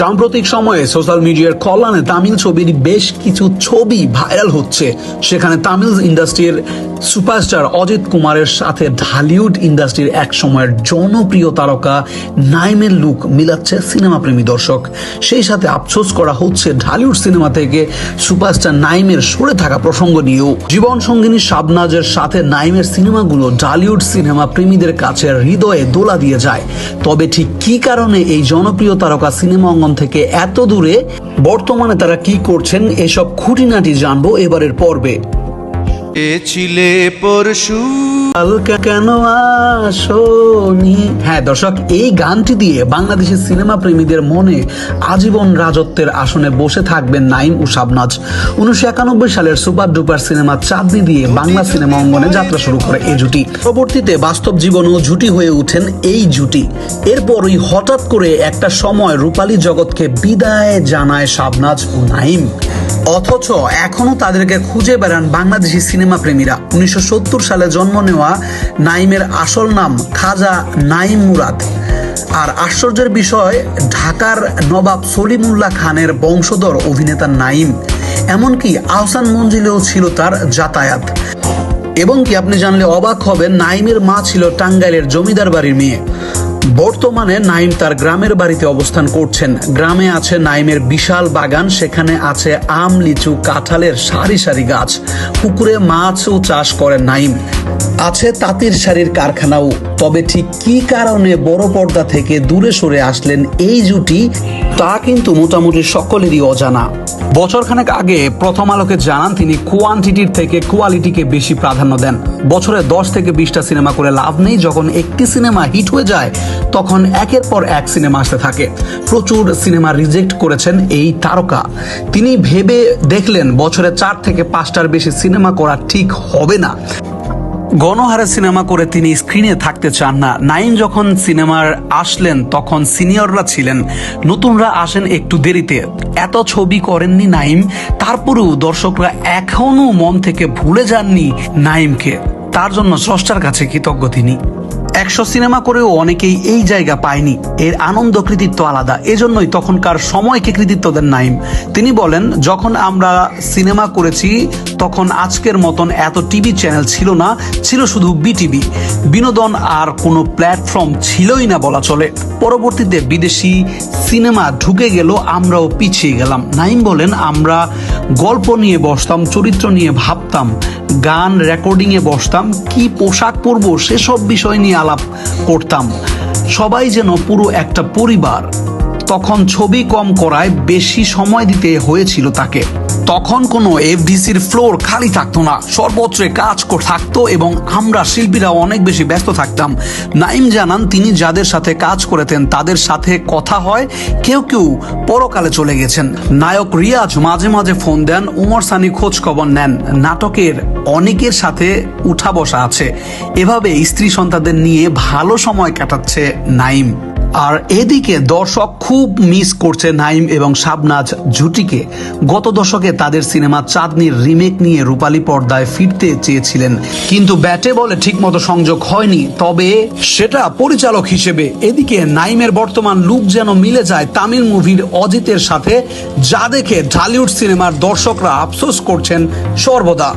সাম্প্রতিক সময়ে সোশ্যাল মিডিয়ার কল্যাণে তামিল ছবির বেশ কিছু ছবি ভাইরাল হচ্ছে। সেখানে তামিল ইন্ডাস্ট্রির সুপারস্টার অজিত কুমারের সাথে ঢালিউড ইন্ডাস্ট্রির এক সময়ের জনপ্রিয় তারকা নাইমের লুক মিলাচ্ছে সিনেমা প্রেমী দর্শক। সেই সাথে আফসোস করা হচ্ছে ঢালিউড সিনেমা থেকে সুপারস্টার নাইমের সরে থাকা প্রসঙ্গ নিয়েও। জীবন সঙ্গিনী শাবনাজের সাথে নাইমের সিনেমাগুলো ঢালিউড সিনেমা প্রেমীদের কাছে হৃদয়ে দোলা দিয়ে যায়। তবে ঠিক কি কারণে এই জনপ্রিয় তারকা সিনেমা অঙ্গন থেকে এত দূরে, বর্তমানে তারা কি করছেন, এসব খুঁটিনাটি জানব এবারের পর্বে। এ ছিলে পরশু হ্যাঁ দর্শক, এই গানটি দিয়ে বাংলাদেশের সিনেমা প্রেমীদের মনে আজীবন রাজত্বের আসনে বসে থাকবেন নাইম ও শাবনাজ। উনিশশো একানব্বই সালের সুপার ডুপার সিনেমা চাঁদনি দিয়ে বাংলা সিনেমা অঙ্গনে যাত্রা শুরু করে এই জুটি। পরবর্তীতে বাস্তব জীবনেও জুটি হয়ে ওঠেন এই জুটি। এরপরই হঠাৎ করে একটা সময় রূপালী জগৎকে বিদায় জানায় শাবনাজ ও নাইম। অথচ এখনও তাদেরকে খুঁজে বেড়ান বাংলাদেশি সিনেমা প্রেমীরা। উনিশশো সালে জন্ম নেওয়া নাইমের আসল নাম খাজা নাইম মুরাদ। আর আশ্চর্যের বিষয়, ঢাকার নবাব সলিমুল্লাহ খানের বংশধর অভিনেতা নাইম, এমনকি আহসান মঞ্জিলেও ছিল তার যাতায়াত। এবং কি আপনি জানলে অবাক হবেন, নাইমের মা ছিল টাঙ্গাইলের জমিদার বাড়ির মেয়ে। বর্তমানে নাইম তার গ্রামের বাড়িতে অবস্থান করছেন। গ্রামে আছে নাইমের বিশাল বাগান, সেখানে আছে আম, লিচু, কাঁঠালের সারি সারি গাছ। পুকুরে মাছও চাষ করেন নাইম। আছে তাঁতির শাড়ির কারখানাও। তবে ঠিক কি কারণে বড় পর্দা থেকে দূরে সরে আসলেন এই জুটি, তা কিন্তু মোটামুটি সকলেরই অজানা। বছরখানেক আগে প্রথম আলোকে জানান তিনি কোয়ান্টিটির থেকে কোয়ালিটিকে বেশি প্রাধান্য দেন। বছরে দশ থেকে বিশটা সিনেমা করে লাভ নেই। যখন একটি সিনেমা হিট হয়ে যায়, তখন একের পর এক সিনেমা আসতে থাকে। প্রচুর সিনেমা রিজেক্ট করেছেন এই তারকা। তিনি ভেবে দেখলেন বছরে চার থেকে পাঁচটার বেশি সিনেমা করা ঠিক হবে না। গণহারে সিনেমা করে তিনি স্ক্রিনে থাকতে চান না। নাইন যখন সিনেমার আসলেন, তখন সিনিয়ররা ছিলেন। নতুনরা আসেন একটু দেরিতে। এত ছবি করেননি নাইম, তারপরেও দর্শকরা এখনও মন থেকে ভুলে যাননি নাইমকে। তার জন্য স্রষ্টার কাছে কৃতজ্ঞ তিনি। একশো সিনেমা করেও অনেকেই এই জায়গা পায়নি। এর আনন্দ কৃতিত্ব আলাদা। এজন্যই তখনকার সময়কে কৃতিত্ব দেন নাইম। তিনি বলেন, যখন আমরা সিনেমা করেছি, তখন আজকের মতন এত টিভি চ্যানেল ছিল না, ছিল শুধু বিটিভি। বিনোদন আর কোনো প্ল্যাটফর্ম ছিলই না বলা চলে। পরবর্তীতে বিদেশি সিনেমা ঢুকে গেল, আমরাও পিছিয়ে গেলাম। নাইম বলেন, আমরা গল্প নিয়ে বসতাম, চরিত্র নিয়ে ভাবতাম। গান রেকর্ডিংয়ে বসতাম, কি পোশাক পরব সেসব বিষয় নিয়ে আলাপ করতাম। সবাই যেন পুরো একটা পরিবার। তখন ছবি কম করায় বেশি সময় দিতে হয়েছিল তাকে। তখন কোনো এফডিসির ফ্লোর খালি থাকতো না। সর্বত্রে কাজ থাকতো এবং আমরা শিল্পীরা অনেক বেশি ব্যস্ত থাকতাম। নাইম জানান, তিনি যাদের সাথে কাজ করেতেন, তাদের সাথে কথা হয়, কেউ কেউ পরকালে চলে গেছেন। নায়ক রিয়াজ মাঝে মাঝে ফোন দেন, উমর সানি খোঁজ খবর নেন। নাটকের অনেকের সাথে উঠা বসা আছে। এভাবে স্ত্রী সন্তানদের নিয়ে ভালো সময় কাটাচ্ছে নাইম আর এদিকে দর্শক খুব মিস করছে নাইম এবং শাবনাজ জুটিকে গত দশকে তাদের সিনেমা চাঁদনির রিমেক নিয়ে রূপালী পর্দায় ফিরতে চেয়েছিলেন। কিন্তু ব্যাটে বলে ঠিকমতো সংযোগ হয়নি। তবে সেটা পরিচালক হিসেবে এদিকে নাইমের বর্তমান লুক যেন মিলে যায় তামিল মুভির অজিতের সাথে, যা দেখে ঢালিউড সিনেমার দর্শকরা আফসোস করছেন সর্বদা।